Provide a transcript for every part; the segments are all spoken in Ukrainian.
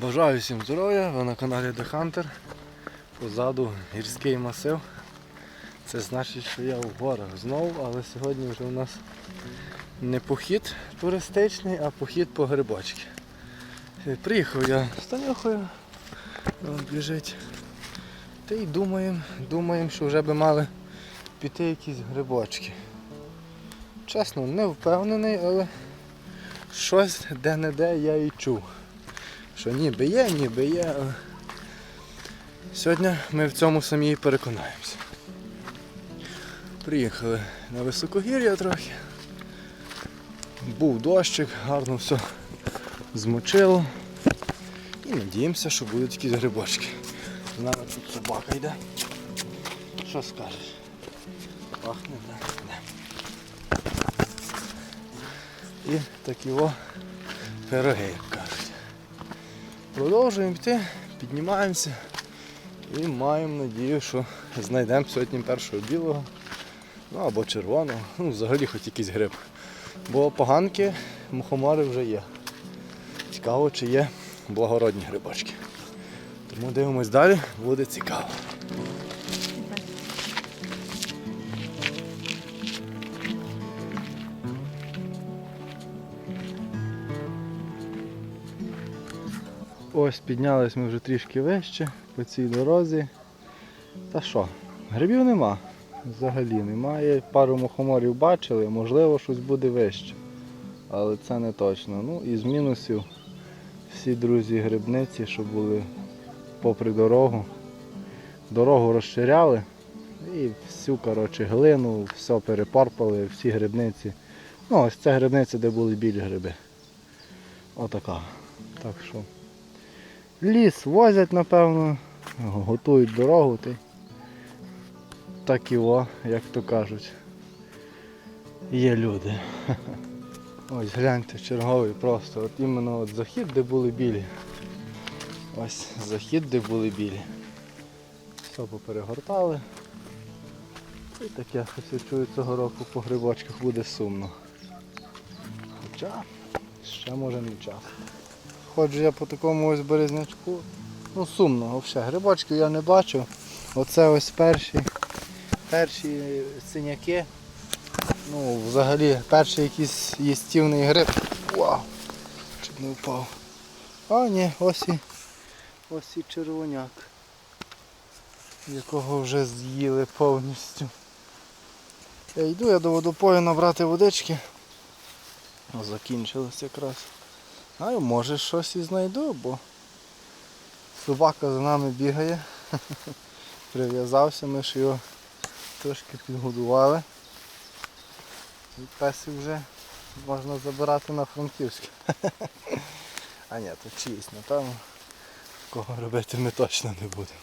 Бажаю всім здоров'я, ви на каналі The Hunter. Позаду гірський масив. Це значить, що я в горах знову, але сьогодні вже у нас не похід туристичний, а похід по грибочки. Приїхав я з Танюхою, біжить. Та й думаємо, думаємо, що вже би мали піти якісь грибочки. Чесно, не впевнений, але щось де-не-де я і чув що ніби є, ніби є. Сьогодні ми в цьому самі переконаємося. Приїхали на високогір'я трохи. Був дощик, гарно все змочило. І надіємося, що будуть якісь грибочки. З нами тут собака йде. Що скажеш? Пахне? Да. І такі о пироги. Продовжуємо йти, піднімаємося і маємо надію, що знайдемо сьогодні першого білого, ну або червоного, ну взагалі хоч якийсь гриб. Бо поганки, мухомори вже є. Цікаво, чи є благородні грибочки. Тому дивимось далі, буде цікаво. Ось піднялись ми вже трішки вище по цій дорозі. Та що, грибів нема. Взагалі немає. Пару мухоморів бачили, можливо, щось буде вище. Але це не точно. Ну і з мінусів всі друзі грибниці, що були попри дорогу. Дорогу розширяли і всю коротше, глину, все перепарпали, всі грибниці. Ну, ось це грибниця, де були білі гриби. Отака. Так що. Ліс возять, напевно, готують дорогу. Ти. Так і о, як то кажуть. Є люди. Ось гляньте, черговий просто. От іменно от захід, де були білі. Ось захід, де були білі. Все поперегортали. І таке щось чую цього року по грибочках буде сумно. Хоча ще може не час. Ходжу я по такому ось березнячку. Ну сумно, взагалі. Грибочків я не бачу. Оце ось перші, перші синяки. Ну, взагалі, перший якийсь їстівний гриб. Вау! Щоб не впав. А ні, ось і ось і червоняк. Якого вже з'їли повністю. Я йду я до водопою набрати водички. Закінчилось якраз. А може щось і знайду, бо собака за нами бігає. Прив'язався, ми ж його трошки підгодували. І песик вже можна забирати на Франківськ. А ні, то чиїсь, напевно. Кого робити ми точно не будемо.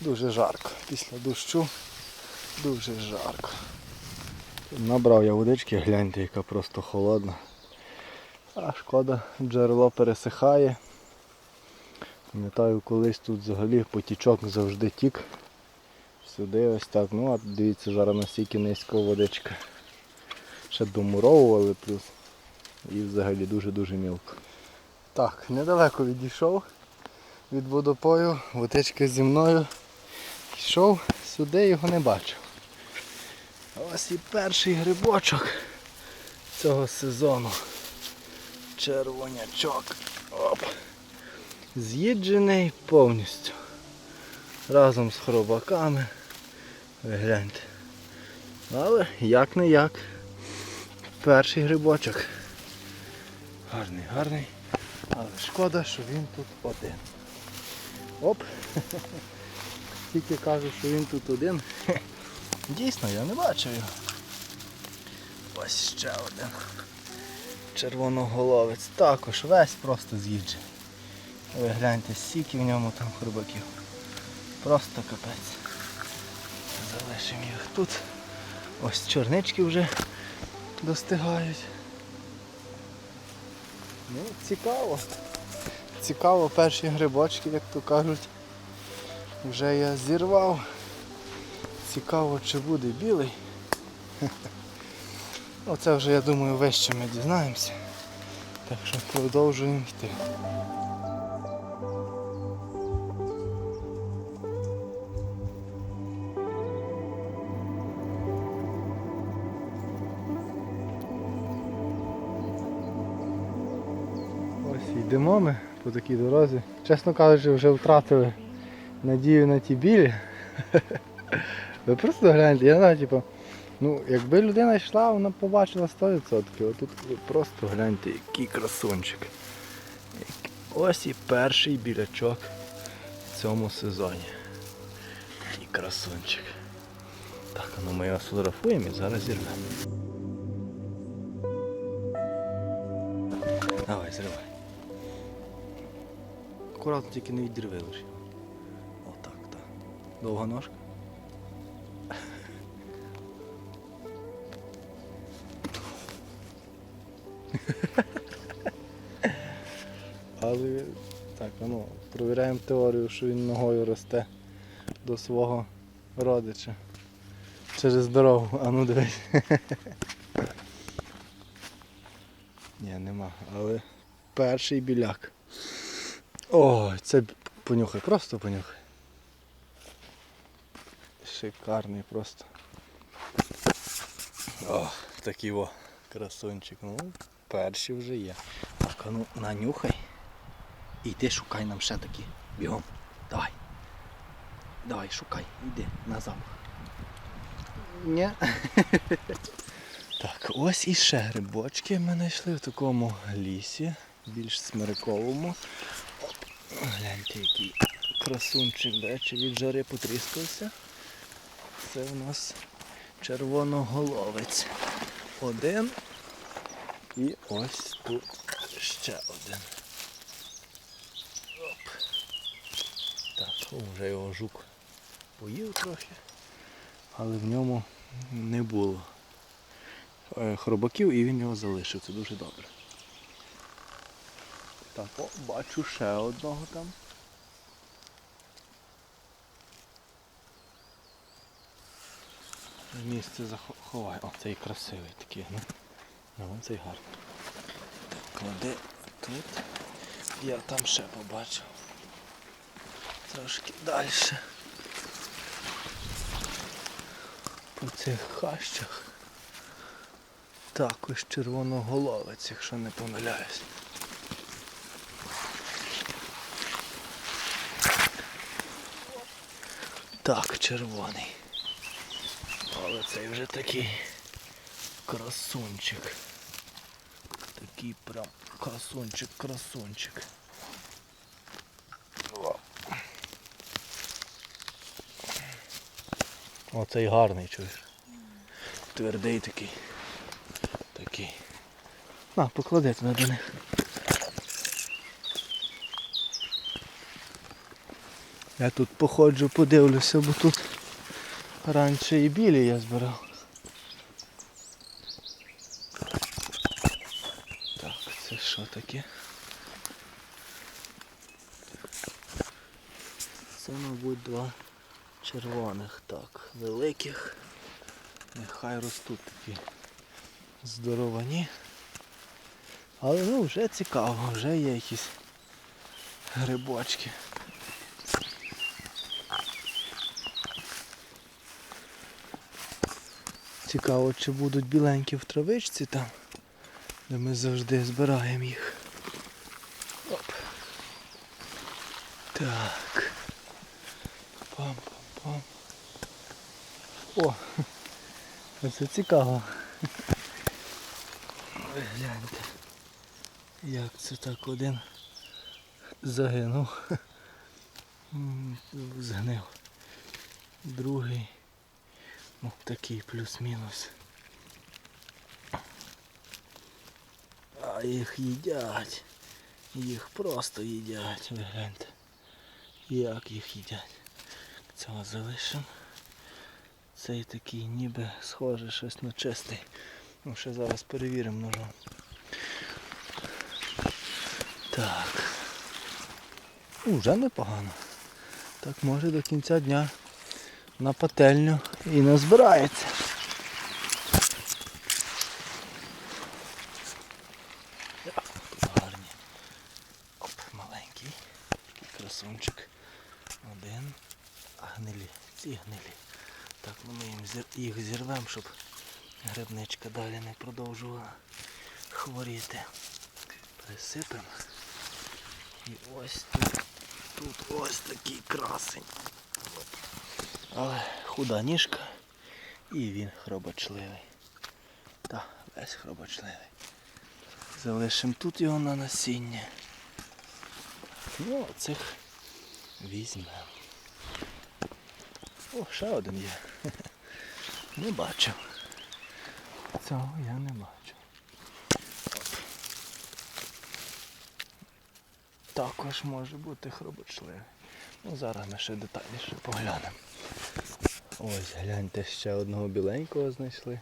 Дуже жарко. Після дощу дуже жарко. Набрав я водички, гляньте, яка просто холодна. А шкода, джерело пересихає. Пам'ятаю, колись тут взагалі потічок завжди тік. Сюди ось так. Ну а дивіться, зараз настільки низько водичка. Ще домуровували плюс. І взагалі дуже-дуже мілко. Так, недалеко відійшов від водопою, водичка зі мною. Йшов, сюди його не бачив. Ось і перший грибочок цього сезону червонячок. Оп. З'їджений повністю. Разом з хробаками. Ви гляньте. Але як не як. Перший грибочок. Гарний, гарний. Але шкода, що він тут один. Оп! Тільки кажу, що він тут один. Дійсно, я не бачив його. Ось ще один червоноголовець. Також весь просто з'їджений. Ви гляньте, стільки в ньому там хробаків. Просто капець. Залишимо їх тут. Ось чорнички вже достигають. Ну, цікаво. Цікаво, перші грибочки, як то кажуть, вже я зірвав. Цікаво, чи буде білий. Оце вже я думаю весь що ми дізнаємося. Так що продовжуємо йти. Ось йдемо ми по такій дорозі. Чесно кажучи, вже втратили надію на ті білі. Ви просто гляньте, я знаю, типу, ну, якби людина йшла, вона побачила 100%. Отут просто гляньте, який красунчик. Ось і перший білячок в цьому сезоні. Який красунчик. Так, ну ми його сфотографуємо і зараз зірвемо. Давай, зривай. Акуратно тільки не відірви лише. Отак, так. Довга ножка. Але так, ну, провіряємо теорію, що він ногою росте до свого родича. Через дорогу, а ну дивись. Ні, нема, але перший біляк. Ой, це понюхай, просто понюхай. Шикарний просто. О, такий о, красунчик. Ну, перший вже є. Так, а ну нанюхай. І йди шукай нам ще такі. Бігом. Давай. Давай, шукай, йди на замок. Ні. Так, ось і ще грибочки ми знайшли в такому лісі, більш смириковому. Гляньте, який красунчик, до речі, від жари потріскався. Це у нас червоноголовець. Один. І ось тут ще один. Оп. Так, о, вже його жук поїв трохи, але в ньому не було е, хробаків і він його залишив. Це дуже добре. Так, о, бачу ще одного там. Місце заховай. О, цей красивий такий, ну. Ну, цей гарний. Клади тут. Я там ще побачив. Трошки далі. По цих хащах. Також червоноголовець, якщо не помиляюсь. Так, червоний. Але цей вже такий красунчик. Такий прям красунчик, красунчик. О. Оцей гарний чуєш. Твердий такий. Такий. На, поклади туди до них. Я тут походжу, подивлюся, бо тут раніше і білі я збирав. Так, це що таке? Це, мабуть, два червоних, так, великих. Нехай ростуть такі здоровані. Але ну вже цікаво, вже є якісь грибочки. Цікаво, чи будуть біленькі в травичці там, де ми завжди збираємо їх. Оп. Так. О! Це цікаво. Ви Гляньте. Як це так один загинув. Згнив. Другий. Ну, такий плюс-мінус. А їх їдять. Їх просто їдять. Ви гляньте. Як їх їдять. Цього залишимо. Цей такий ніби схоже щось на чистий. Ну, ще зараз перевіримо ножом. Так. Уже непогано. Так може до кінця дня на пательню і назбирається. Так, тут гарні. Оп, маленький. Такий красунчик. Один. А гнилі. Ці гнилі. Так, ну ми їм зір- їх зірвемо, щоб грибничка далі не продовжувала хворіти. Присипемо. І ось тут, тут ось такий красень. Але худа ніжка і він хробочливий. Та, весь хробочливий. Залишимо тут його на насіння. Ну, цих візьмемо. О, ще один є. Не бачив. Цього я не бачив. Також може бути хробочливий. Ну, зараз ми ще детальніше поглянемо. Ось, гляньте, ще одного біленького знайшли.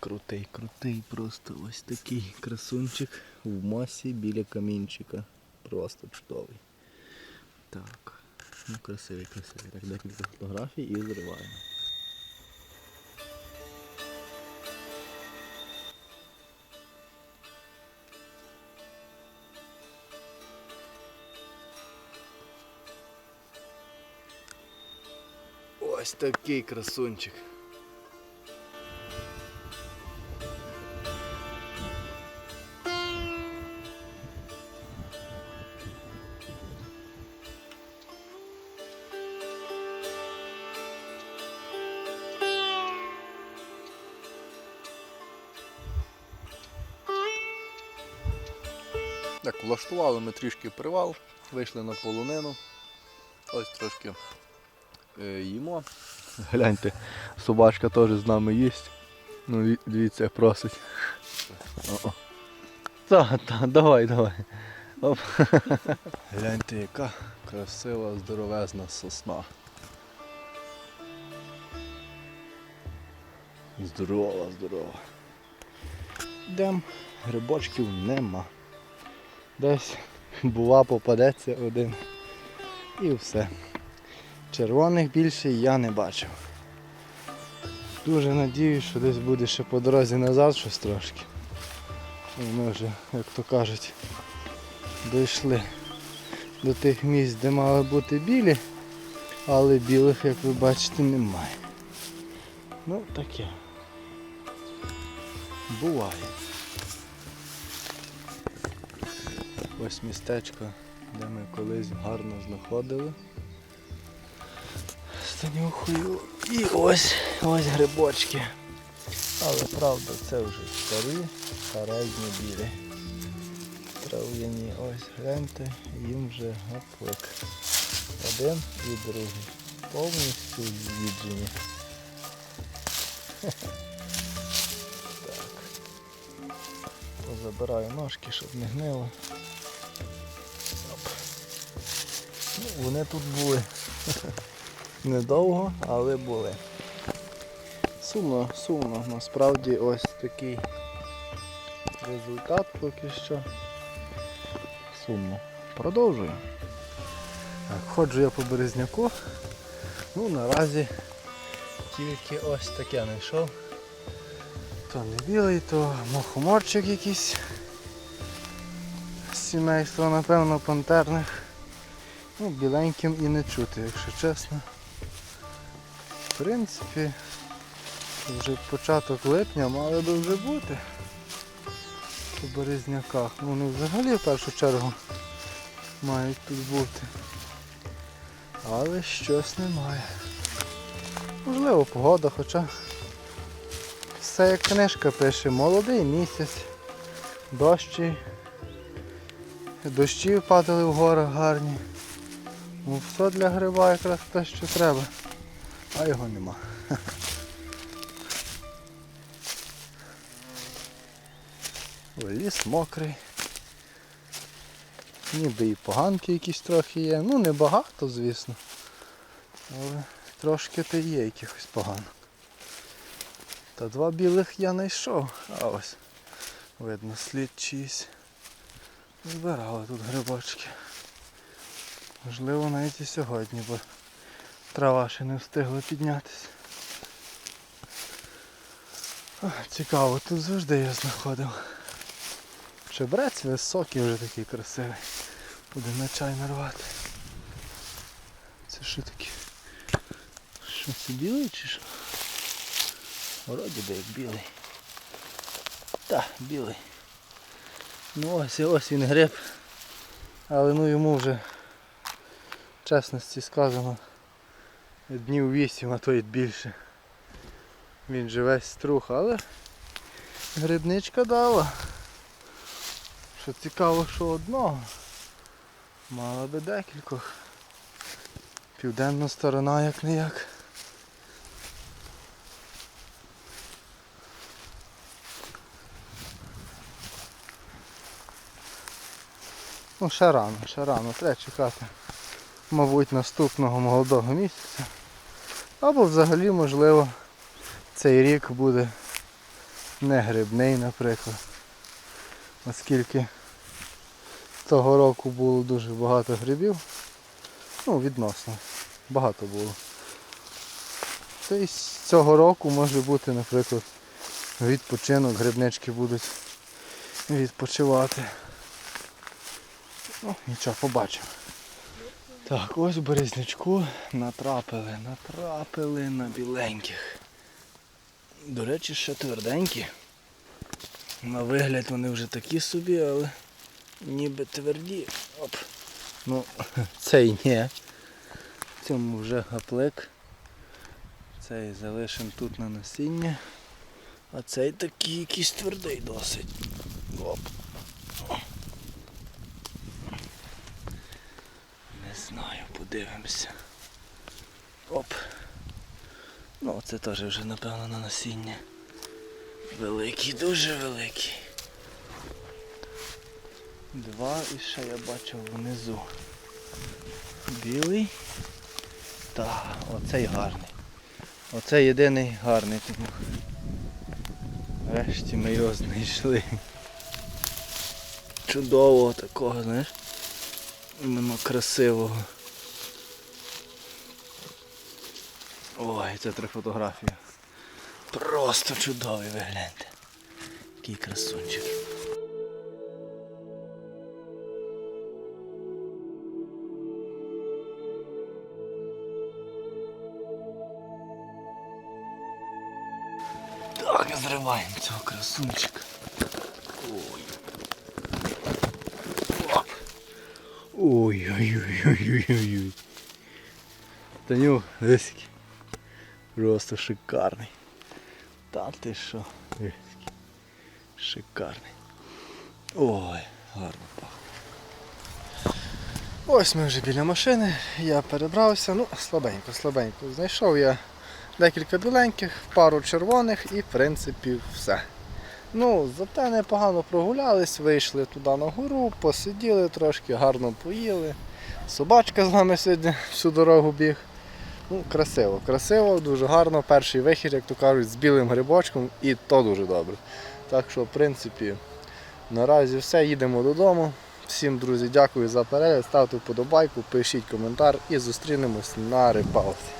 Крутий, крутий, просто ось такий красунчик в масі біля камінчика. Просто чудовий. Так. Ну красивий, красивий. Так, декілька фотографій і зриваємо. Ось такий красунчик. Так, влаштували ми трішки привал, вийшли на полонину. Ось трошки їмо. Гляньте, собачка теж з нами їсть. Ну, ві- дивіться, як просить. О-о. Так, так, давай, давай. Оп. Гляньте, яка красива, здоровезна сосна. Здорова, здорова. Йдем, грибочків нема. Десь бува попадеться один. І все. Червоних більше я не бачив. Дуже надіюсь, що десь буде ще по дорозі назад щось трошки. Ми вже, як то кажуть, дійшли до тих місць, де мали бути білі, але білих, як ви бачите, немає. Ну таке. Буває. Ось містечко, де ми колись гарно знаходили. Станюхую. І ось ось грибочки. Але правда це вже старі, старезні білі. Трав'яні. Ось гляньте, їм вже гаплик. Один і другий. Повністю з'їджені. Так. Позабираю ножки, щоб не гнило. Ну, вони тут були. Недовго, але були. Сумно, сумно. Насправді ось такий результат поки що. Сумно. Продовжую. Так, ходжу я по березняку. Ну наразі тільки ось таке знайшов. То не білий, то мухоморчик якийсь. з Сімейства, напевно, пантерних. Ну, біленьким і не чути, якщо чесно. В принципі, вже початок липня мали би вже бути по березняках. Ну, Вони взагалі в першу чергу мають тут бути. Але щось немає. Можливо, погода, хоча все як книжка пише, молодий місяць, дощі, дощі падали в горах гарні. Ну все для гриба якраз те, що треба. А його нема. Ліс мокрий. Ніби і поганки якісь трохи є. Ну не багато, звісно. Але трошки то є якихось поганок. Та два білих я знайшов. А ось. Видно слід чийсь. Збирали тут грибочки. Можливо навіть і сьогодні, бо трава ще не встигла піднятися. Цікаво, тут завжди я знаходив. Чебрець високий вже такий красивий. Буде на чай нарвати. Це що таке? Що це білий чи що? Вроді би як білий. Так, білий. Ну ось і ось він гриб. Але ну йому вже, чесності сказано, днів 8, а то й більше. Він же весь струх, але грибничка дала. Що цікаво, що одного. Мала би декількох. Південна сторона як не як. Ну, ще рано, ще рано, треба чекати. Мабуть, наступного молодого місяця. Або взагалі, можливо, цей рік буде не грибний, наприклад. Оскільки того року було дуже багато грибів. Ну, відносно. Багато було. Тобто цього року може бути, наприклад, відпочинок, грибнички будуть відпочивати. Ну, нічого, побачимо. Так, ось березнячку натрапили, натрапили на біленьких. До речі, ще тверденькі. На вигляд вони вже такі собі, але ніби тверді. Оп. Ну, цей ні. Цьому вже гаплик. Цей залишимо тут на насіння. А цей такий якийсь твердий досить. Оп. Знаю, подивимося. Оп. Ну, це теж вже напевно на насіння. Великий, дуже великий. Два і ще я бачив внизу. Білий. Так, оцей гарний. Оце єдиний гарний тому. Врешті ми його знайшли. Чудового такого, знаєш. Іменно красивого. Ой, це три фотографії. Просто чудовий вигляньте. Який красунчик. Так, зриваємо цього красунчика. Ой. Оп. Ой-ой-ой-ой-ой-ой. Дивись. який. Просто шикарний. Та ти що? Шикарний. Ой, гарно пахне. Ось ми вже біля машини, я перебрався, ну, слабенько, слабенько. Знайшов я декілька біленьких, пару червоних і в принципі все. Ну, зате непогано прогулялись, вийшли туди на гору, посиділи трошки, гарно поїли. Собачка з нами сьогодні всю дорогу біг. Ну, красиво, красиво, дуже гарно. Перший вихід, як то кажуть, з білим грибочком і то дуже добре. Так що, в принципі, наразі все, їдемо додому. Всім, друзі, дякую за перегляд, ставте вподобайку, пишіть коментар і зустрінемось на рибалці.